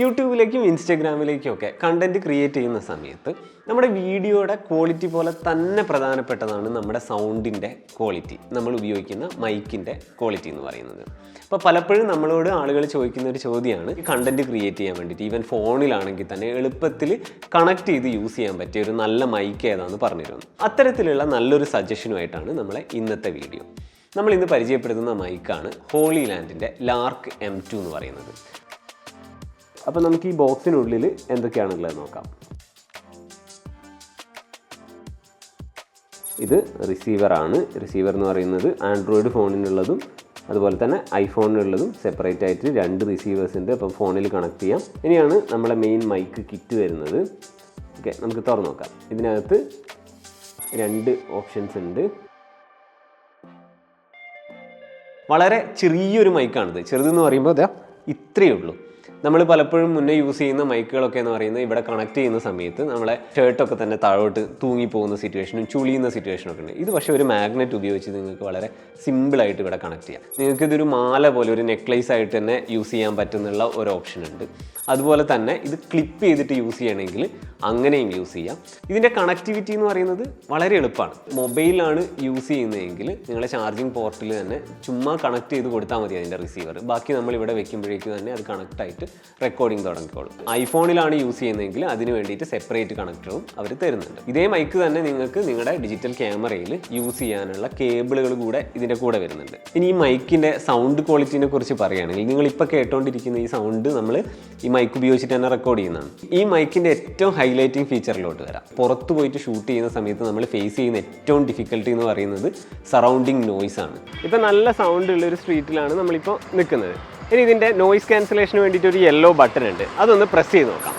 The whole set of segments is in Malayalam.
യൂട്യൂബിലേക്കും ഇൻസ്റ്റഗ്രാമിലേക്കും ഒക്കെ കണ്ടന്റ് ക്രിയേറ്റ് ചെയ്യുന്ന സമയത്ത് നമ്മുടെ വീഡിയോയുടെ ക്വാളിറ്റി പോലെ തന്നെ പ്രധാനപ്പെട്ടതാണ് നമ്മുടെ സൗണ്ടിന്റെ ക്വാളിറ്റി നമ്മൾ ഉപയോഗിക്കുന്ന മൈക്കിന്റെ ക്വാളിറ്റി എന്ന് പറയുന്നത്. അപ്പോൾ പലപ്പോഴും നമ്മളോട് ആളുകൾ ചോദിക്കുന്ന ഒരു ചോദ്യമാണ് ഈ കണ്ടന്റ് ക്രിയേറ്റ് ചെയ്യാൻ വേണ്ടിയിട്ട് ഈവൻ ഫോണിലാണെങ്കിൽ തന്നെ എളുപ്പത്തിൽ കണക്ട് ചെയ്ത് യൂസ് ചെയ്യാൻ പറ്റിയ ഒരു നല്ല മൈക്ക് ഏതാണെന്ന് പറഞ്ഞിരുന്നു അത്തരത്തിലുള്ള നല്ലൊരു സജഷനുമായിട്ടാണ് നമ്മളെ ഇന്നത്തെ വീഡിയോ നമ്മൾ ഇന്ന് പരിചയപ്പെടുത്തുന്ന മൈക്കാണ് ഹോളി ലാൻഡിന്റെ ലാർക്ക് എം ടു എന്ന് പറയുന്നത്. അപ്പോൾ നമുക്ക് ഈ ബോക്സിനുള്ളിൽ എന്തൊക്കെയാണുള്ളത് നോക്കാം. ഇത് റിസീവറാണ് റിസീവർ എന്ന് പറയുന്നത് ആൻഡ്രോയിഡ് ഫോണിനുള്ളതും അതുപോലെ തന്നെ ഐഫോണിനുള്ളതും സെപ്പറേറ്റ് ആയിട്ട് രണ്ട് റിസീവേഴ്സ് ഉണ്ട് അപ്പം ഫോണിൽ കണക്ട് ചെയ്യാം. ഇനിയാണ് നമ്മളെ മെയിൻ മൈക്ക് കിറ്റ് വരുന്നത്. ഓക്കെ നമുക്ക് തുറന്നു നോക്കാം. ഇതിനകത്ത് രണ്ട് ഓപ്ഷൻസ് ഉണ്ട്. വളരെ ചെറിയൊരു മൈക്കാണിത് ചെറുതെന്ന് പറയുമ്പോൾ ഇതാ ഇത്രയേ ഉള്ളൂ. നമ്മൾ പലപ്പോഴും മുന്നേ യൂസ് ചെയ്യുന്ന മൈക്കുകളൊക്കെ എന്ന് പറയുന്നത് ഇവിടെ കണക്ട് ചെയ്യുന്ന സമയത്ത് നമ്മളെ ഷർട്ടൊക്കെ തന്നെ താഴോട്ട് തൂങ്ങി പോകുന്ന സിറ്റുവേഷനും ചുളിയുന്ന സിറ്റുവേഷനും ഒക്കെ ഉണ്ട്. ഇത് പക്ഷേ ഒരു മാഗ്നറ്റ് ഉപയോഗിച്ച് നിങ്ങൾക്ക് വളരെ സിമ്പിളായിട്ട് ഇവിടെ കണക്ട് ചെയ്യാം. നിങ്ങൾക്ക് ഇതൊരു മാല പോലെ ഒരു നെക്ലേസ് ആയിട്ട് തന്നെ യൂസ് ചെയ്യാൻ പറ്റുന്നുള്ള ഒരു ഓപ്ഷൻ ഉണ്ട്. അതുപോലെ തന്നെ ഇത് ക്ലിപ്പ് ചെയ്തിട്ട് യൂസ് ചെയ്യണമെങ്കിൽ അങ്ങനെയും യൂസ് ചെയ്യാം. ഇതിന്റെ കണക്ടിവിറ്റി എന്ന് പറയുന്നത് വളരെ എളുപ്പമാണ്. മൊബൈലാണ് യൂസ് ചെയ്യുന്നതെങ്കിൽ നിങ്ങളെ ചാർജിങ് പോർട്ടിൽ തന്നെ ചുമ്മാ കണക്ട് ചെയ്ത് കൊടുത്താൽ മതി അതിന്റെ റിസീവർ ബാക്കി നമ്മൾ ഇവിടെ വെക്കുമ്പോഴേക്കും തന്നെ അത് കണക്ട് ആയിട്ട് റെക്കോർഡിംഗ് തുടങ്ങിക്കോളും. ഐഫോണിലാണ് യൂസ് ചെയ്യുന്നതെങ്കിൽ അതിന് വേണ്ടിയിട്ട് സെപ്പറേറ്റ് കണക്ടറും അവർ തരുന്നുണ്ട്. ഇതേ മൈക്ക് തന്നെ നിങ്ങൾക്ക് നിങ്ങളുടെ ഡിജിറ്റൽ ക്യാമറയിൽ യൂസ് ചെയ്യാനുള്ള കേബിളുകൾ കൂടെ ഇതിന്റെ കൂടെ വരുന്നുണ്ട്. ഇനി ഈ മൈക്കിന്റെ സൗണ്ട് ക്വാളിറ്റിനെ കുറിച്ച് പറയുകയാണെങ്കിൽ നിങ്ങൾ ഇപ്പോൾ കേട്ടുകൊണ്ടിരിക്കുന്ന ഈ സൗണ്ട് നമ്മൾ ഈ മൈക്ക് ഉപയോഗിച്ചിട്ട് തന്നെ റെക്കോർഡ് ചെയ്യുന്നതാണ്. ഈ മൈക്കിന്റെ ഏറ്റവും ഹൈലൈറ്റിംഗ് ഫീച്ചറിലോട്ട് വരാം. പുറത്ത് പോയിട്ട് ഷൂട്ട് ചെയ്യുന്ന സമയത്ത് നമ്മൾ ഫേസ് ചെയ്യുന്ന ഏറ്റവും ഡിഫിക്കൽട്ടി എന്ന് പറയുന്നത് സറൗണ്ടിങ് നോയ്സ് ആണ്. ഇപ്പം നല്ല സൗണ്ട് ഉള്ള ഒരു സ്ട്രീറ്റിലാണ് നമ്മളിപ്പോൾ നിൽക്കുന്നത്. ഇനി ഇതിന്റെ നോയിസ് ക്യാൻസലേഷന് വേണ്ടിയിട്ട് ഒരു യെല്ലോ ബട്ടൺ ഉണ്ട്. അതൊന്ന് പ്രസ് ചെയ്ത് നോക്കാം.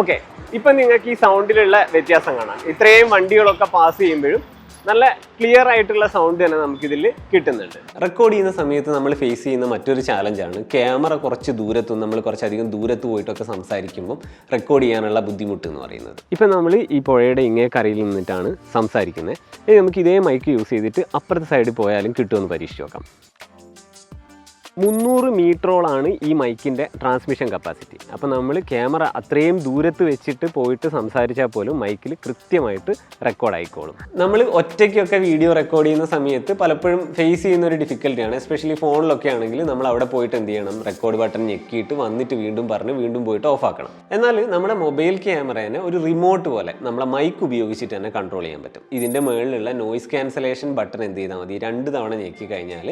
ഓക്കെ ഇപ്പം നിങ്ങൾക്ക് ഈ സൗണ്ടിലുള്ള വ്യത്യാസം കാണാം. ഇത്രയും വണ്ടികളൊക്കെ പാസ് ചെയ്യുമ്പോഴും നല്ല ക്ലിയർ ആയിട്ടുള്ള സൗണ്ട് തന്നെ നമുക്കിതിൽ കിട്ടുന്നുണ്ട്. റെക്കോർഡ് ചെയ്യുന്ന സമയത്ത് നമ്മൾ ഫേസ് ചെയ്യുന്ന മറ്റൊരു ചാലഞ്ചാണ് ക്യാമറ കുറച്ച് ദൂരത്തും നമ്മൾ കുറച്ചധികം ദൂരത്ത് പോയിട്ടൊക്കെ സംസാരിക്കുമ്പോൾ റെക്കോർഡ് ചെയ്യാനുള്ള ബുദ്ധിമുട്ട് എന്ന് പറയുന്നത്. ഇപ്പം നമ്മൾ ഈ പുഴയുടെ ഇങ്ങേ കരയിൽ നിന്നിട്ടാണ് സംസാരിക്കുന്നത്. ഇനി നമുക്ക് ഇതേ മൈക്ക് യൂസ് ചെയ്തിട്ട് അപ്പുറത്തെ സൈഡിൽ പോയാലും കിട്ടുമെന്ന് പരീക്ഷിച്ച് നോക്കാം. മുന്നൂറ് മീറ്ററോളാണ് ഈ മൈക്കിന്റെ ട്രാൻസ്മിഷൻ കപ്പാസിറ്റി. അപ്പോൾ നമ്മൾ ക്യാമറ അത്രയും ദൂരത്ത് വെച്ചിട്ട് പോയിട്ട് സംസാരിച്ചാൽ പോലും മൈക്കിൽ കൃത്യമായിട്ട് റെക്കോർഡ് ആയിക്കോളും. നമ്മൾ ഒറ്റയ്ക്കൊക്കെ വീഡിയോ റെക്കോർഡ് ചെയ്യുന്ന സമയത്ത് പലപ്പോഴും ഫേസ് ചെയ്യുന്ന ഒരു ഡിഫിക്കൽട്ടിയാണ് എസ്പെഷ്യലി ഫോണിലൊക്കെ ആണെങ്കിൽ നമ്മൾ അവിടെ പോയിട്ട് എന്ത് ചെയ്യണം? റെക്കോർഡ് ബട്ടൺ ഞെക്കിയിട്ട് വന്നിട്ട് വീണ്ടും പറഞ്ഞ് വീണ്ടും പോയിട്ട് ഓഫ് ആക്കണം. എന്നാൽ നമ്മുടെ മൊബൈൽ ക്യാമറേനെ ഒരു റിമോട്ട് പോലെ നമ്മളെ മൈക്ക് ഉപയോഗിച്ചിട്ട് തന്നെ കൺട്രോൾ ചെയ്യാൻ പറ്റും. ഇതിന്റെ മുകളിലുള്ള നോയിസ് ക്യാൻസലേഷൻ ബട്ടൺ എന്ത് ചെയ്താൽ മതി. രണ്ട് തവണ ഞെക്കി കഴിഞ്ഞാൽ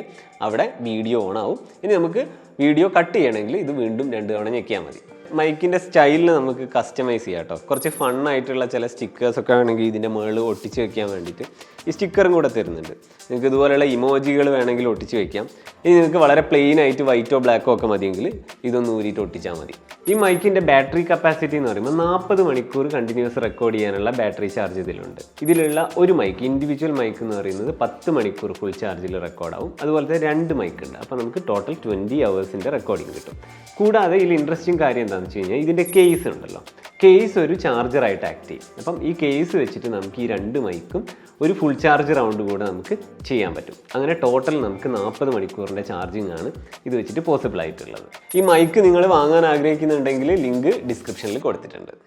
അവിടെ വീഡിയോ ഓൺ ആവും. ഇനി നമുക്ക് വീഡിയോ കട്ട് ചെയ്യണമെങ്കിൽ ഇത് വീണ്ടും രണ്ട് തവണ ഞെക്കിയാൽ മതി. മൈക്കിന്റെ സ്റ്റൈലിന് നമുക്ക് കസ്റ്റമൈസ് ചെയ്യാം കേട്ടോ കുറച്ച് ഫണ്ണായിട്ടുള്ള ചില സ്റ്റിക്കേഴ്സ് ഒക്കെ ആണെങ്കിൽ ഇതിന്റെ മുകളിൽ ഒട്ടിച്ച് വെക്കാൻ വേണ്ടിയിട്ട് ഈ സ്റ്റിക്കറും കൂടെ തരുന്നുണ്ട്. നിങ്ങൾക്ക് ഇതുപോലെയുള്ള ഇമോജികൾ വേണമെങ്കിൽ ഒട്ടിച്ച് വെക്കാം. ഇനി നിങ്ങൾക്ക് വളരെ പ്ലെയിൻ ആയിട്ട് വൈറ്റോ ബ്ലാക്കോ ഒക്കെ മതിയെങ്കിൽ ഇതൊന്ന് ഊരിയിട്ട് ഒട്ടിച്ചാൽ മതി. ഈ മൈക്കിന്റെ ബാറ്ററി കപ്പാസിറ്റി എന്ന് പറയുമ്പോൾ നാൽപ്പത് മണിക്കൂർ കണ്ടിന്യൂസ് റെക്കോർഡ് ചെയ്യാനുള്ള ബാറ്ററി ചാർജ് ഇതിലുണ്ട്. ഇതിലുള്ള ഒരു മൈക്ക് ഇൻഡിവിജ്വൽ മൈക്ക് എന്ന് പറയുന്നത് പത്ത് മണിക്കൂർ ഫുൾ ചാർജിൽ റെക്കോർഡാവും അതുപോലത്തെ രണ്ട് മൈക്ക് ഉണ്ട്. അപ്പോൾ നമുക്ക് ടോട്ടൽ ട്വന്റി അവേഴ്സിന്റെ റെക്കോർഡിംഗ് കിട്ടും. കൂടാതെ ഇതിൽ ഇൻട്രസ്റ്റിംഗ് കാര്യം എന്താണെന്ന് വെച്ച് കഴിഞ്ഞാൽ ഇതിന്റെ കേസ് ഉണ്ടല്ലോ. കേസ് ഒരു ചാർജറായിട്ട് ആക്ട് ചെയ്യും. അപ്പം ഈ കേസ് വെച്ചിട്ട് നമുക്ക് ഈ രണ്ട് മൈക്കും ഒരു ഫുൾ ചാർജ് റൗണ്ട് കൂടെ നമുക്ക് ചെയ്യാൻ പറ്റും. അങ്ങനെ ടോട്ടൽ നമുക്ക് നാൽപ്പത് മണിക്കൂറിന്റെ ചാർജിങ് ആണ് ഇത് വെച്ചിട്ട് പോസിബിൾ ആയിട്ടുള്ളത്. ഈ മൈക്ക് നിങ്ങൾ വാങ്ങാൻ ആഗ്രഹിക്കുന്നുണ്ടെങ്കിൽ ലിങ്ക് ഡിസ്ക്രിപ്ഷനിൽ കൊടുത്തിട്ടുണ്ട്.